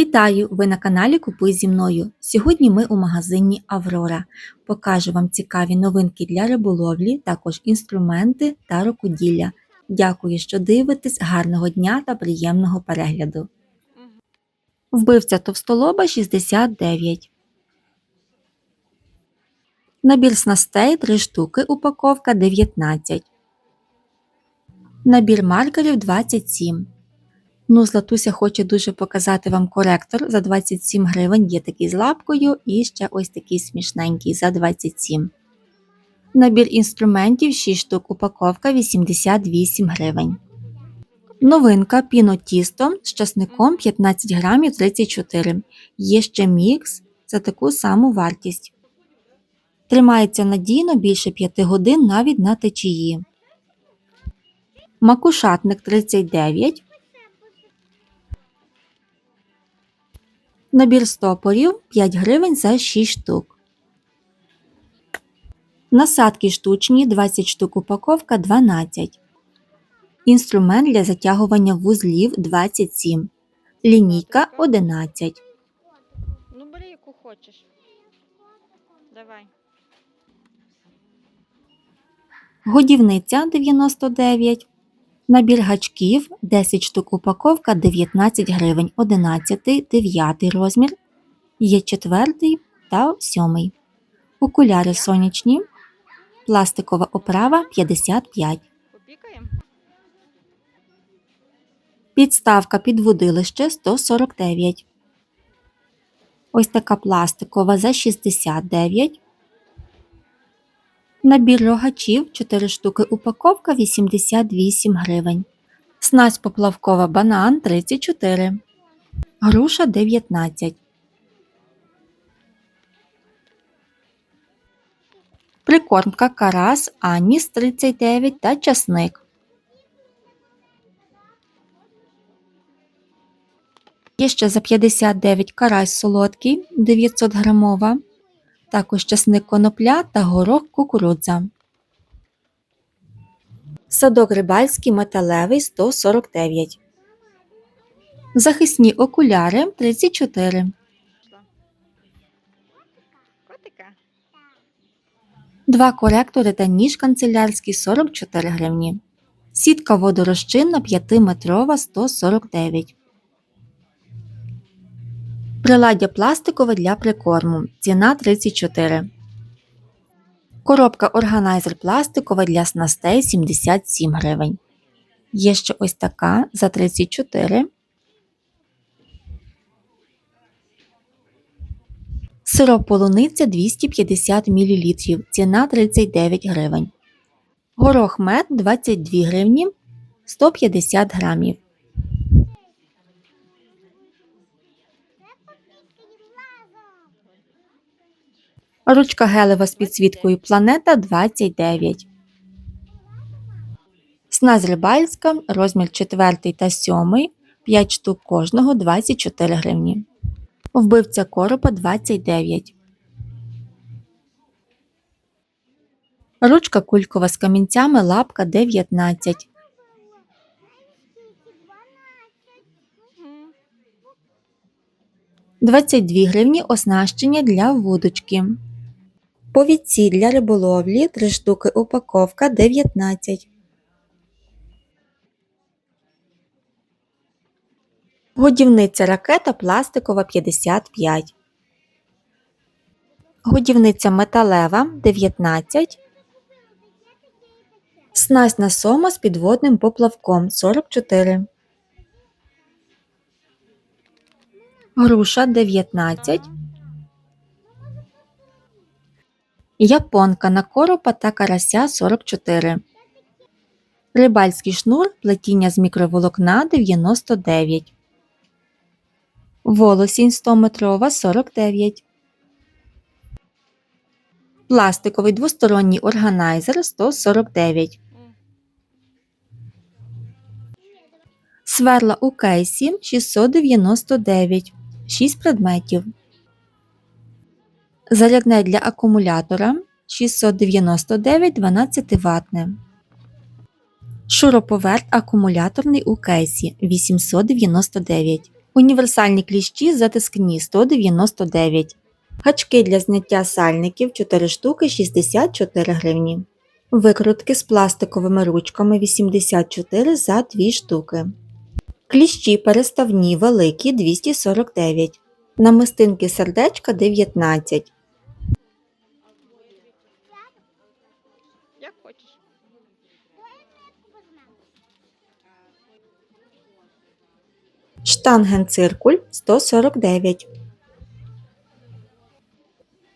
Вітаю! Ви на каналі Купуй зі мною. Сьогодні ми у магазині Аврора. Покажу вам цікаві новинки для риболовлі, також інструменти та рукоділля. Дякую, що дивитесь. Гарного дня та приємного перегляду. Вбивця товстолоба 69. Набір снастей 3 штуки, упаковка 19. Набір маркерів 27. Ну, Златуся хоче дуже показати вам коректор за 27 гривень. Є такий з лапкою і ще ось такий смішненький за 27. Набір інструментів 6 штук упаковка 88 гривень. Новинка піно тісто з часником 15 грамів 34. Є ще мікс за таку саму вартість. Тримається надійно більше 5 годин навіть на течії. Макушатник 39. Набір стопорів 5 гривень за 6 штук. Насадки штучні 20 штук упаковка 12. Інструмент для затягування вузлів 27. Лінійка 11. Ну, бери яку хочеш. Давай. Годівниця 99. Набір гачків 10 штук упаковка 19 гривень 11, 9 розмір. Є 4 та 7. Окуляри сонячні. Пластикова оправа 55. Попікаємо? Підставка під водилище 149. Ось така пластикова за 69. Набір рогачів 4 штуки упаковка 88 гривень. Снасть поплавкова банан 34. Груша 19. Прикормка карас Аніс 39 та часник. Є ще за 59 карась солодкий 900 грамова, також часник конопля та горох кукурудза. Садок рибальський металевий 149. Захисні окуляри 34. Пішла. Два коректори та ніж канцелярський 44 гривні. Сітка водорозчинна 5-метрова 149. Приладдя пластикове для прикорму. Ціна 34. Коробка органайзер пластикова для снастей 77 гривень. Є ще ось така за 34. Сироп полуниця 250 мл. Ціна 39 гривень. Горох мед 22 гривні 150 грамів. Ручка гелева з підсвіткою планета 29. Снасть рибальська, розмір 4 та 7, 5 штук кожного 24 гривні. Вбивця коропа 29. Ручка кулькова з камінцями лапка 19. Мгм. 22 гривні оснащення для вудочки. Повідці для риболовлі 3 штуки упаковка 19. Годівниця ракета пластикова 55. Годівниця металева 19. Снасть на сома з підводним поплавком 44. Груша 19. Японка на коропа та карася 44. Рибальський шнур плетіння з мікроволокна 99. Волосінь 100 метрова 49. Пластиковий двосторонній органайзер 149. Сверла у кейсі 699. 6 предметів. Зарядне для акумулятора 699 12 ватне. Шуруповерт акумуляторний у кейсі 899. Універсальні кліщі затискні 199. Гачки для зняття сальників 4 штуки 64 гривні. Викрутки з пластиковими ручками 84 за 2 штуки. Кліщі переставні великі 249. Намистинки сердечка 19. Штангенциркуль 149.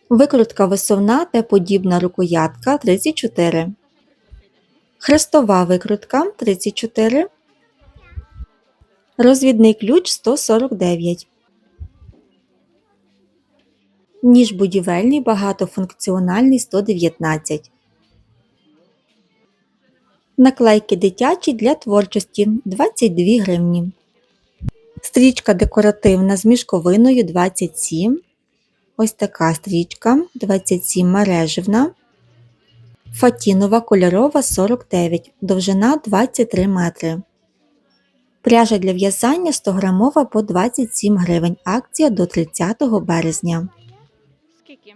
Викрутка висувна та подібна рукоятка 34. Хрестова викрутка 34. Розвідний ключ 149. Ніж будівельний багатофункціональний 119. Наклейки дитячі для творчості 22 гривні. Стрічка декоративна з мішковиною 27. Ось така стрічка 27 мереживна. Фатінова кольорова 49, довжина 23 метри. Пряжа для в'язання 100 грамова по 27 гривень. Акція до 30 березня. Скільки?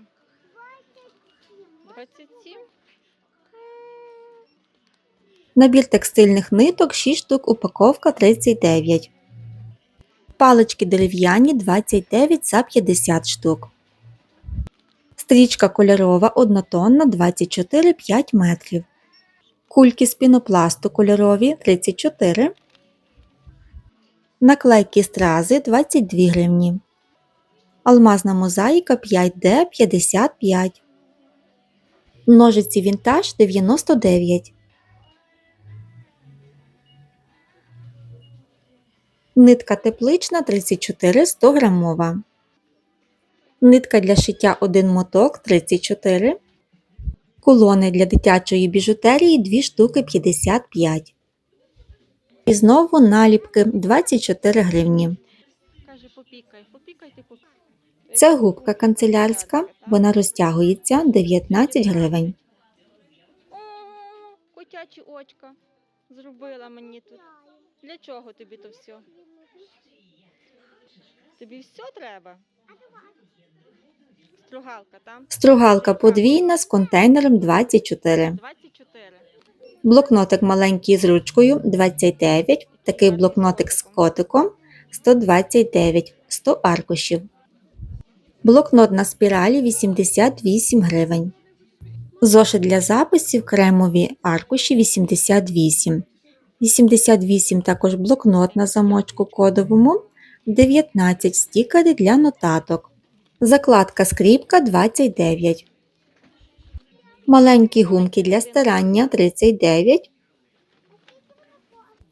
27? Набір текстильних ниток 6 штук, упаковка 39. Палички дерев'яні 29 за 50 штук. Стрічка кольорова однотонна 24 5 метрів. Кульки з пінопласту кольорові 34. Наклейки стрази 22 гривні. Алмазна мозаїка 5D 55. Ножиці вінтаж 99. Нитка теплична 34 100 грамова. Нитка для шиття 1 моток 34. Кулони для дитячої біжутерії 2 штуки 55. І знову наліпки 24 гривні. Каже, попікай, попікай ти. Це губка канцелярська, вона розтягується 19 гривень. Котячі очка зробила мені тут. Для чого тобі то все? Тобі все треба? Стругалка там? Стругалка подвійна з контейнером 24. 24. Блокнотик маленький з ручкою 29. Такий блокнотик з котиком 129 100 аркушів. Блокнот на спіралі 88 гривень. Зошит для записів кремові аркуші 88. 88 також блокнот на замочку кодовому 19 стікери для нотаток. Закладка скріпка 29. Маленькі гумки для старання 39.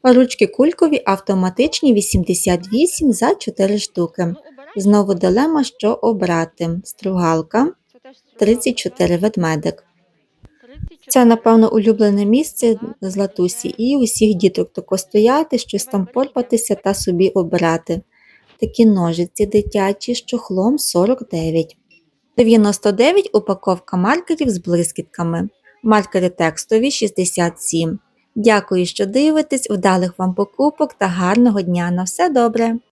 Ручки кулькові автоматичні 88 за 4 штуки. Знову дилема, що обрати. Стругалка Це теж стругалка, 34 ведмедик. Це, напевно, улюблене місце Златусі і усіх діток тако стояти, щось там порпатися та собі обирати. Такі ножиці дитячі з чохлом 49. 99 упаковка маркерів з блискітками. Маркери текстові 67. Дякую, що дивитесь, вдалих вам покупок та гарного дня. На все добре!